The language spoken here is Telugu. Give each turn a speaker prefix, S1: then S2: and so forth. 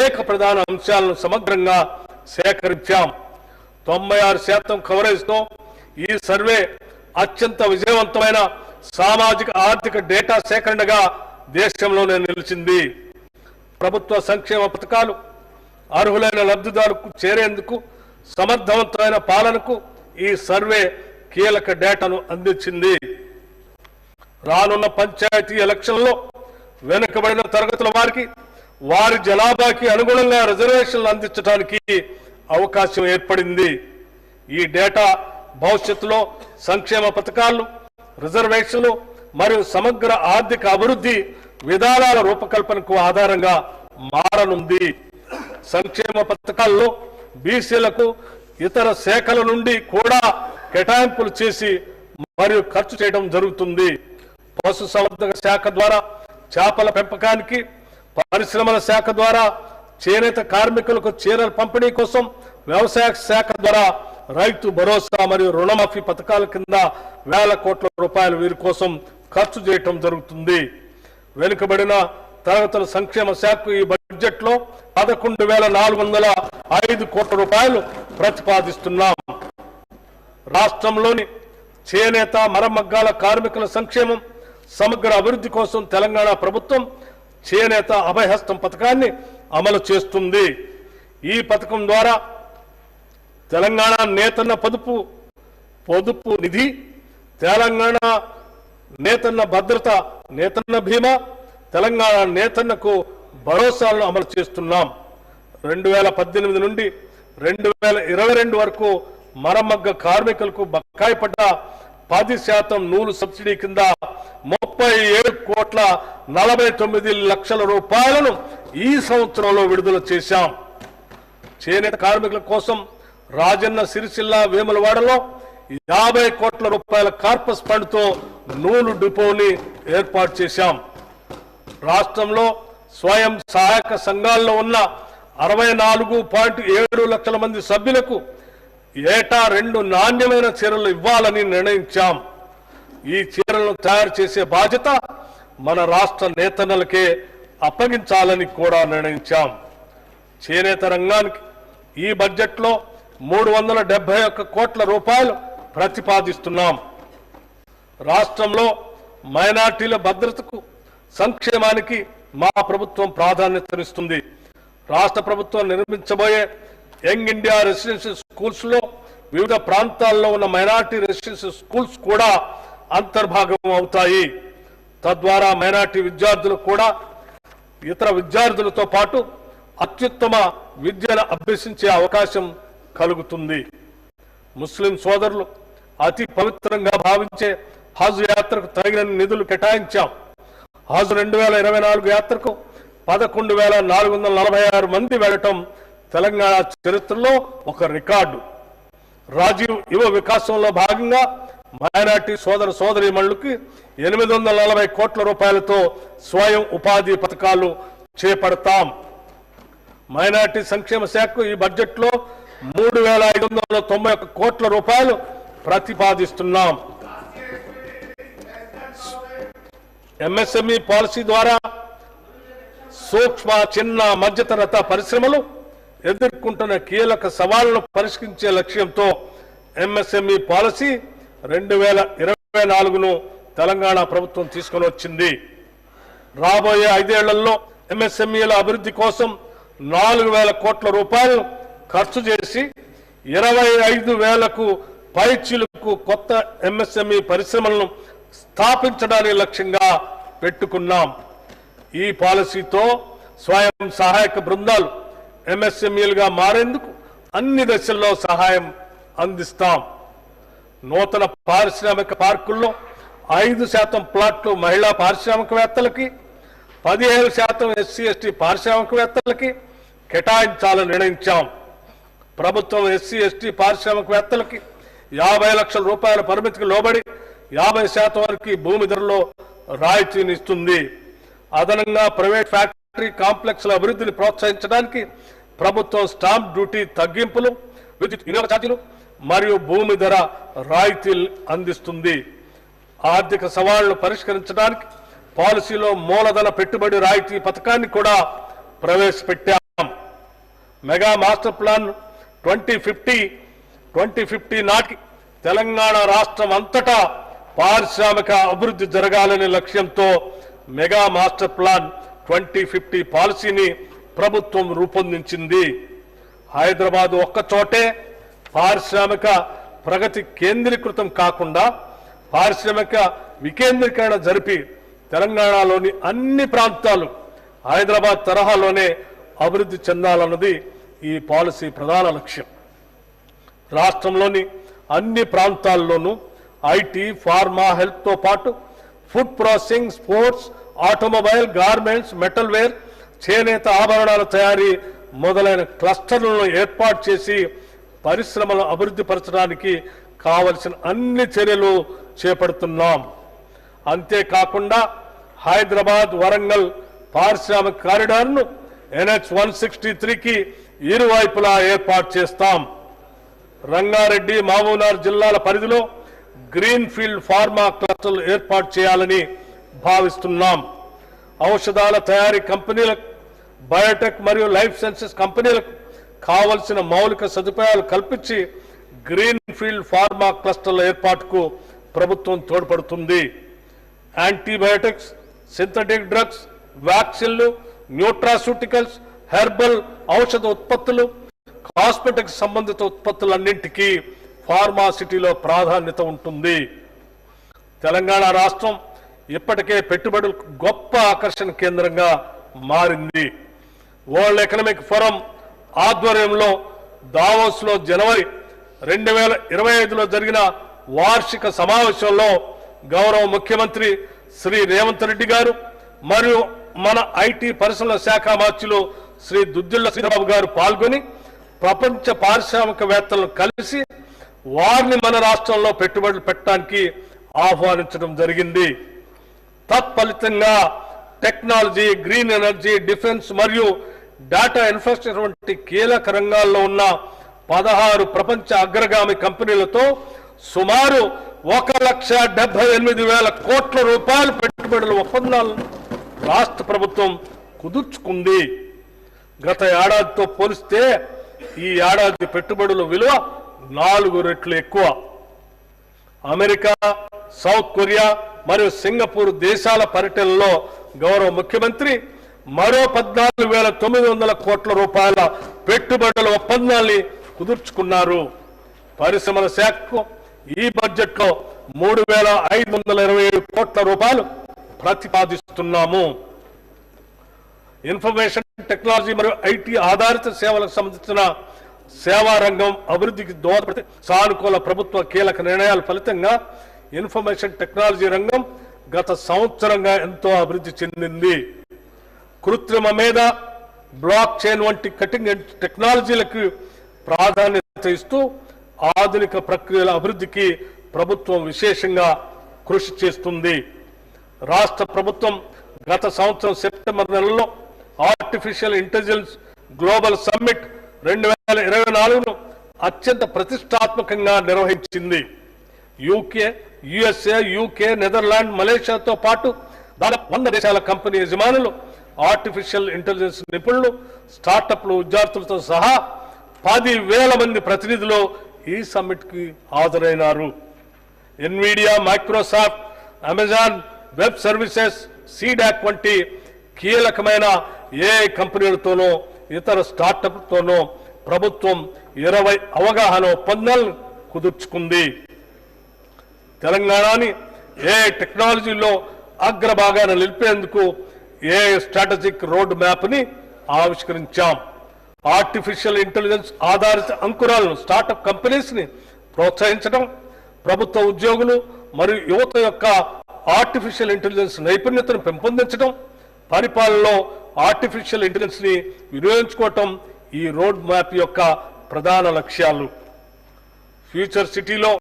S1: అనేక ప్రధాన అంశాలను సమగ్రంగా సేకరించాం. తొంభై ఆరు శాతం కవరేజ్తో ఈ సర్వే అత్యంత విజయవంతమైన సామాజిక ఆర్థిక డేటా సేకరణగా దేశంలోనే నిలిచింది. ప్రభుత్వ సంక్షేమ పథకాలు అర్హులైన లబ్ధిదారులకు చేరేందుకు సమర్థవంతమైన పాలనకు ఈ సర్వే కీలక డేటాను అందించింది. రానున్న పంచాయతీ ఎలక్షన్లో వెనుకబడిన తరగతుల వారికి వారి జనాభాకి అనుగుణంగా రిజర్వేషన్లు అందించడానికి అవకాశం ఏర్పడింది. ఈ డేటా భవిష్యత్తులో సంక్షేమ పథకాలు రిజర్వేషన్లు మరియు సమగ్ర ఆర్థిక అభివృద్ధి విధానాల రూపకల్పనకు ఆధారంగా మారనుంది. సంక్షేమ పథకాల్లో బీసీలకు ఇతర శాఖల నుండి కూడా కేటాయింపులు చేసి మరియు ఖర్చు చేయడం జరుగుతుంది. పశుసంవర్ధక శాఖ ద్వారా చేపల పెంపకానికి పరిశ్రమల శాఖ ద్వారా చేనేత కార్మికులకు చీరల పంపిణీ కోసం వ్యవసాయ శాఖ ద్వారా రైతు భరోసా మరియు రుణమాఫీ పథకాల కింద వేల కోట్ల రూపాయలు వీరి కోసం ఖర్చు చేయటం జరుగుతుంది. వెనుకబడిన తరగతుల సంక్షేమ శాఖ ఈ బడ్జెట్లో పదకొండు వేల నాలుగు వందల ఐదు కోట్ల రూపాయలు ప్రతిపాదిస్తున్నాం. రాష్ట్రంలోని చేనేత మరమగ్గాల కార్మికుల సంక్షేమం సమగ్ర అభివృద్ధి కోసం తెలంగాణ ప్రభుత్వం చేనేత అభయహస్తం పథకాన్ని అమలు చేస్తుంది. ఈ పథకం ద్వారా తెలంగాణ నేతన్న పొదుపు పొదుపు నిధి తెలంగాణ నేతన్న భద్రత నేతన్న బీమా తెలంగాణ నేతన్నకు భరోసాలను అమలు చేస్తున్నాం. రెండు వేల పద్దెనిమిది నుండి రెండు వేల ఇరవై రెండు వరకు మరమగ్గ కార్మికులకు బకాయి పడ్డ పది శాతం నూలు సబ్సిడీ కింద ముప్పై ఏడు కోట్ల నలభై తొమ్మిది లక్షల రూపాయలను ఈ సంవత్సరంలో విడుదల చేశాం. చేనేత కార్మికుల కోసం రాజన్న సిరిసిల్ల వేములవాడలో యాభై కోట్ల రూపాయల కార్పస్ ఫండ్తో నూలు డిపోని ఏర్పాటు చేశాం. రాష్ట్రంలో స్వయం సహాయక సంఘాల్లో ఉన్న అరవై నాలుగు పాయింట్ ఏడు లక్షల మంది సభ్యులకు ఏటా రెండు నాణ్యమైన చీరలు ఇవ్వాలని నిర్ణయించాం. ఈ చీరలను తయారు చేసే బాధ్యత మన రాష్ట్ర నేతన్నలకే అప్పగించాలని కూడా నిర్ణయించాం. చేనేత రంగానికి ఈ బడ్జెట్లో మూడు వందల డెబ్బై ఒక్క కోట్ల రూపాయలు ప్రతిపాదిస్తున్నాం. రాష్ట్రంలో మైనార్టీల భద్రతకు సంక్షేమానికి మా ప్రభుత్వం ప్రాధాన్యతనిస్తుంది. రాష్ట్ర ప్రభుత్వం నిర్మించబోయే యంగ్ ఇండియా రెసిడెన్షియల్ స్కూల్స్లో వివిధ ప్రాంతాల్లో ఉన్న మైనార్టీ రెసిడెన్షియల్ స్కూల్స్ కూడా అంతర్భాగం అవుతాయి. తద్వారా మైనార్టీ విద్యార్థులు కూడా ఇతర విద్యార్థులతో పాటు అత్యుత్తమ విద్యను అభ్యసించే అవకాశం కలుగుతుంది. ముస్లిం సోదరులు అతి పవిత్రంగా భావించే హజ్ యాత్రకు తగిన నిధులు కేటాయించాం. హజ్ రెండు వేల ఇరవై నాలుగు యాత్రకు పదకొండు వేల నాలుగు వందల నలభై ఆరు మంది వెళ్ళటం తెలంగాణ చరిత్రలో ఒక రికార్డు. రాజీవ్ యువ వికాసంలో భాగంగా మైనార్టీ సోదర సోదరిమణులకి ఎనిమిది వందల నలభై కోట్ల రూపాయలతో స్వయం ఉపాధి పథకాలు చేపడతాం. మైనార్టీ సంక్షేమ శాఖకు ఈ బడ్జెట్లో మూడు వేల ఐదు వందల తొంభై ఒక్క కోట్ల రూపాయలు ప్రతిపాదిస్తున్నాం. ఎంఎస్ఎంఈ పాలసీ ద్వారా సూక్ష్మ చిన్న మధ్యతరహత పరిశ్రమలు ఎదుర్కొంటున్న కీలక సవాళ్ళను పరిష్కరించే లక్ష్యంతో ఎంఎస్ఎంఈ పాలసీ రెండు వేల ఇరవై నాలుగును తెలంగాణ ప్రభుత్వం తీసుకొని వచ్చింది. రాబోయే ఐదేళ్ళలో ఎంఎస్ఎంఈల అభివృద్ధి కోసం నాలుగు వేల కోట్ల రూపాయలు ఖర్చు చేసి ఇరవై ఐదు వేలకు పైచీలకు కొత్త ఎంఎస్ఎంఈ పరిశ్రమలను స్థాపించడానికి లక్ష్యంగా పెట్టుకున్నాం. ఈ పాలసీతో స్వయం సహాయక బృందాలు ఎంఎస్ఎంఈలుగా మారేందుకు అన్ని దశల్లో సహాయం అందిస్తాం. నూతన పారిశ్రామిక పార్కుల్లో ఐదు శాతం ప్లాట్లు మహిళా పారిశ్రామికవేత్తలకి పదిహేను శాతం ఎస్సీ ఎస్టీ పారిశ్రామికవేత్తలకి కేటాయించాలని నిర్ణయించాం. ప్రభుత్వం ఎస్సీ ఎస్టీ పారిశ్రామికవేత్తలకి యాభై లక్షల రూపాయల పరిమితికి లోబడి యాభై శాతం వరకు భూమి ధరలో రాయితీని ఇస్తుంది. అదనంగా ప్రైవేట్ ఫ్యాక్టరీ కాంప్లెక్స్ల అభివృద్ధిని ప్రోత్సహించడానికి ప్రభుత్వం స్టాంప్ డ్యూటీ తగ్గింపులు విద్యుత్ వినియోగ ఛార్జీలు మరియు భూమి ధర రాయితీలు అందిస్తుంది. ఆర్థిక సవాళ్ళను పరిష్కరించడానికి పాలసీలో మూలధన పెట్టుబడి రాయితీ పథకాన్ని కూడా ప్రవేశపెట్టాం. Mega master plan twenty fifty twenty fifty నాటికి తెలంగాణ రాష్ట్రం అంతటా పారిశ్రామిక అభివృద్ధి జరగాలనే లక్ష్యంతో mega master plan twenty fifty పాలసీని ప్రభుత్వం రూపొందించింది. హైదరాబాద్ ఒక్కచోటే పారిశ్రామిక ప్రగతి కేంద్రీకృతం కాకుండా పారిశ్రామిక వికేంద్రీకరణ జరిపి తెలంగాణలోని అన్ని ప్రాంతాలు హైదరాబాద్ తరహాలోనే అభివృద్ధి చెందాలన్నది ఈ పాలసీ ప్రధాన లక్ష్యం. రాష్ట్రంలోని అన్ని ప్రాంతాల్లోనూ ఐటీ ఫార్మా హెల్త్తో పాటు food processing sports automobile garments metal ware చేనేత ఆభరణాల తయారీ మొదలైన క్లస్టర్లను ఏర్పాటు చేసి పరిశ్రమలను అభివృద్ధి పరచడానికి కావలసిన అన్ని చర్యలు చేపడుతున్నాం. అంతేకాకుండా హైదరాబాద్ వరంగల్ పారిశ్రామిక కారిడార్ను ఎన్హెచ్ వన్ సిక్స్టీ త్రీకి ఇరువైపులా ఏర్పాటు చేస్తాం. రంగారెడ్డి మహబూబ్నగర్ జిల్లాల పరిధిలో గ్రీన్ ఫీల్డ్ ఫార్మా క్లస్టర్లు ఏర్పాటు చేయాలని భావిస్తున్నాం. ఔషధాల తయారీ కంపెనీలకు బయోటెక్ మరియు లైఫ్ సైన్సెస్ కంపెనీలకు కావలసిన మౌలిక సదుపాయాలు కల్పించి గ్రీన్ ఫీల్డ్ ఫార్మా క్లస్టర్ల ఏర్పాటుకు ప్రభుత్వం తోడ్పడుతుంది. యాంటీబయోటిక్స్ సింథటిక్ డ్రగ్స్ వ్యాక్సిన్లు న్యూట్రాసూటికల్స్ హెర్బల్ ఔషధ ఉత్పత్తులు కాస్మెటిక్స్ సంబంధిత ఉత్పత్తులన్నింటికీ ఫార్మాసిటీలో ప్రాధాన్యత ఉంటుంది. తెలంగాణ రాష్ట్రం ఇప్పటికే పెట్టుబడులకు గొప్ప ఆకర్షణ కేంద్రంగా మారింది. వరల్డ్ ఎకనామిక్ ఫోరం ఆధ్వర్యంలో దావోస్లో జనవరి రెండు వేల ఇరవై ఐదులో జరిగిన వార్షిక సమావేశంలో గౌరవ ముఖ్యమంత్రి శ్రీ రేవంత్ రెడ్డి గారు మరియు మన ఐటీ పరిశ్రమల శాఖ మార్చులు శ్రీ దుద్దిళ్ళ శ్రీబాబు గారు పాల్గొని ప్రపంచ పారిశ్రామికవేత్తలను కలిసి వారిని మన రాష్ట్రంలో పెట్టుబడులు పెట్టడానికి ఆహ్వానించడం జరిగింది. తత్ఫలితంగా టెక్నాలజీ గ్రీన్ ఎనర్జీ డిఫెన్స్ మరియు డేటా ఇన్ఫ్రాస్ట్రక్చర్ వంటి కీలక రంగాల్లో ఉన్న పదహారు ప్రపంచ అగ్రగామి కంపెనీలతో సుమారు ఒక లక్ష డెబ్బై ఎనిమిది వేల కోట్ల రూపాయల పెట్టుబడుల ఒప్పందాలు రాష్ట్ర ప్రభుత్వం కుదుర్చుకుంది. గత ఏడాదితో పోలిస్తే ఈ ఏడాది పెట్టుబడుల విలువ నాలుగు రెట్లు ఎక్కువ. అమెరికా సౌత్ కొరియా మరియు సింగపూర్ దేశాల పర్యటనలో గౌరవ ముఖ్యమంత్రి మరో పద్నాలుగు వేల తొమ్మిది వందల కోట్ల రూపాయల పెట్టుబడుల ఒప్పందాల్ని కుదుర్చుకున్నారు. పరిశ్రమల శాఖకు ఈ బడ్జెట్లో మూడు వేల ఐదు వందల ఇరవై ఏడు కోట్ల రూపాయలు ప్రతిపాదిస్తున్నాము. ఇన్ఫర్మేషన్ టెక్నాలజీ మరియు ఐటీ ఆధారిత సేవలకు సంబంధించిన సేవా రంగం అభివృద్ధికి దోహదపడితే సానుకూల ప్రభుత్వ కీలక నిర్ణయాల ఫలితంగా ఇన్ఫర్మేషన్ టెక్నాలజీ రంగం గత సంవత్సరంగా ఎంతో అభివృద్ధి చెందింది. కృత్రిమ మీద బ్లాక్ చైన్ వంటి కటింగ్ టెక్నాలజీలకు ప్రాధాన్యత ఇస్తూ ఆధునిక ప్రక్రియల అభివృద్ధికి ప్రభుత్వం విశేషంగా కృషి చేస్తుంది. రాష్ట్ర ప్రభుత్వం గత సంవత్సరం సెప్టెంబర్ నెలలో ఆర్టిఫిషియల్ ఇంటెలిజెన్స్ గ్లోబల్ సమ్మిట్ రెండు వేల ఇరవై నాలుగును అత్యంత ప్రతిష్టాత్మకంగా నిర్వహించింది. యూకే యుఎస్ఏ యూకే నెదర్లాండ్ మలేషియాతో పాటు దాదాపు వంద దేశాల కంపెనీ యజమానులు ఆర్టిఫిషియల్ ఇంటెలిజెన్స్ నిపుణులు స్టార్టప్లు విద్యార్థులతో సహా పది వేల మంది ప్రతినిధులు ఈ సమ్మిట్కి హాజరైనారు. Nvidia Microsoft Amazon web services CDAC వంటి కీలకమైన ఏ కంపెనీలతోనో ఇతర స్టార్టప్లతోనూ ప్రభుత్వం ఇరవై అవగాహన ఒప్పందాలను కుదుర్చుకుంది. తెలంగాణని ఏ టెక్నాలజీలో అగ్రభాగాన నిలిపేందుకు ఏ స్ట్రాటజిక్ రోడ్ మ్యాప్ని ఆవిష్కరించాం. ఆర్టిఫిషియల్ ఇంటెలిజెన్స్ ఆధారిత అంకురాలను స్టార్టప్ కంపెనీస్ని ప్రోత్సహించడం ప్రభుత్వ ఉద్యోగులు మరియు యువత యొక్క ఆర్టిఫిషియల్ ఇంటెలిజెన్స్ నైపుణ్యతను పెంపొందించడం పరిపాలనలో ఆర్టిఫిషియల్ ఇంటెలిజెన్స్ని వినియోగించుకోవటం ఈ రోడ్ మ్యాప్ యొక్క ప్రధాన లక్ష్యాలు. ఫ్యూచర్ సిటీలో